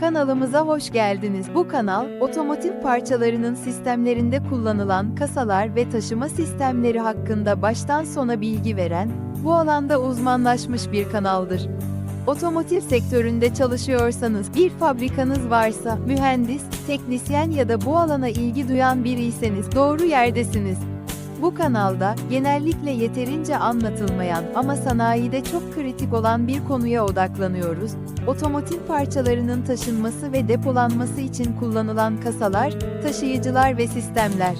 Kanalımıza hoş geldiniz. Bu kanal, otomotiv parçalarının sistemlerinde kullanılan kasalar ve taşıma sistemleri hakkında baştan sona bilgi veren, bu alanda uzmanlaşmış bir kanaldır. Otomotiv sektöründe çalışıyorsanız, bir fabrikanız varsa, mühendis, teknisyen ya da bu alana ilgi duyan biriyseniz doğru yerdesiniz. Bu kanalda genellikle yeterince anlatılmayan ama sanayide çok kritik olan bir konuya odaklanıyoruz. Otomotiv parçalarının taşınması ve depolanması için kullanılan kasalar, taşıyıcılar ve sistemler.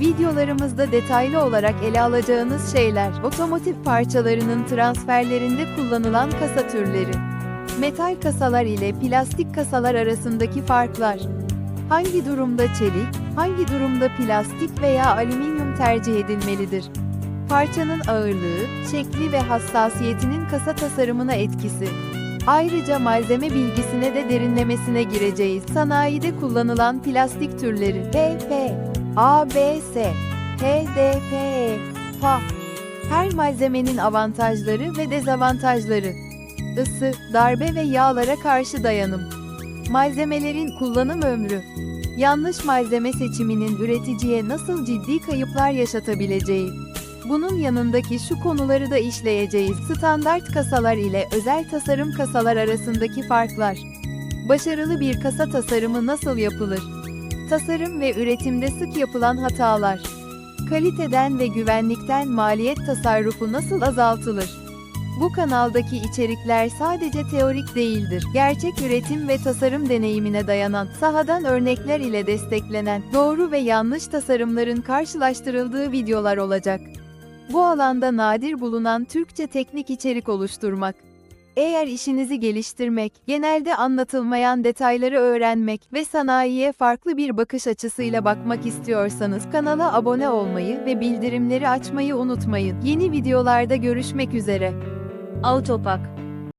Videolarımızda detaylı olarak ele alacağınız şeyler, otomotiv parçalarının transferlerinde kullanılan kasa türleri. Metal kasalar ile plastik kasalar arasındaki farklar. Hangi durumda çelik, hangi durumda plastik veya alüminyum tercih edilmelidir? Parçanın ağırlığı, şekli ve hassasiyetinin kasa tasarımına etkisi. Ayrıca malzeme bilgisine de derinlemesine gireceğiz. Sanayide kullanılan plastik türleri PP, ABS, HDPE, PA. Her malzemenin avantajları ve dezavantajları. Isı, darbe ve yağlara karşı dayanım. Malzemelerin kullanım ömrü. Yanlış malzeme seçiminin üreticiye nasıl ciddi kayıplar yaşatabileceği. Bunun yanındaki şu konuları da işleyeceğiz. Standart kasalar ile özel tasarım kasalar arasındaki farklar. Başarılı bir kasa tasarımı nasıl yapılır? Tasarım ve üretimde sık yapılan hatalar. Kaliteden ve güvenlikten maliyet tasarrufu nasıl azaltılır? Bu kanaldaki içerikler sadece teorik değildir. Gerçek üretim ve tasarım deneyimine dayanan, sahadan örnekler ile desteklenen, doğru ve yanlış tasarımların karşılaştırıldığı videolar olacak. Bu alanda nadir bulunan Türkçe teknik içerik oluşturmak. Eğer işinizi geliştirmek, genelde anlatılmayan detayları öğrenmek ve sanayiye farklı bir bakış açısıyla bakmak istiyorsanız kanala abone olmayı ve bildirimleri açmayı unutmayın. Yeni videolarda görüşmek üzere. Autopak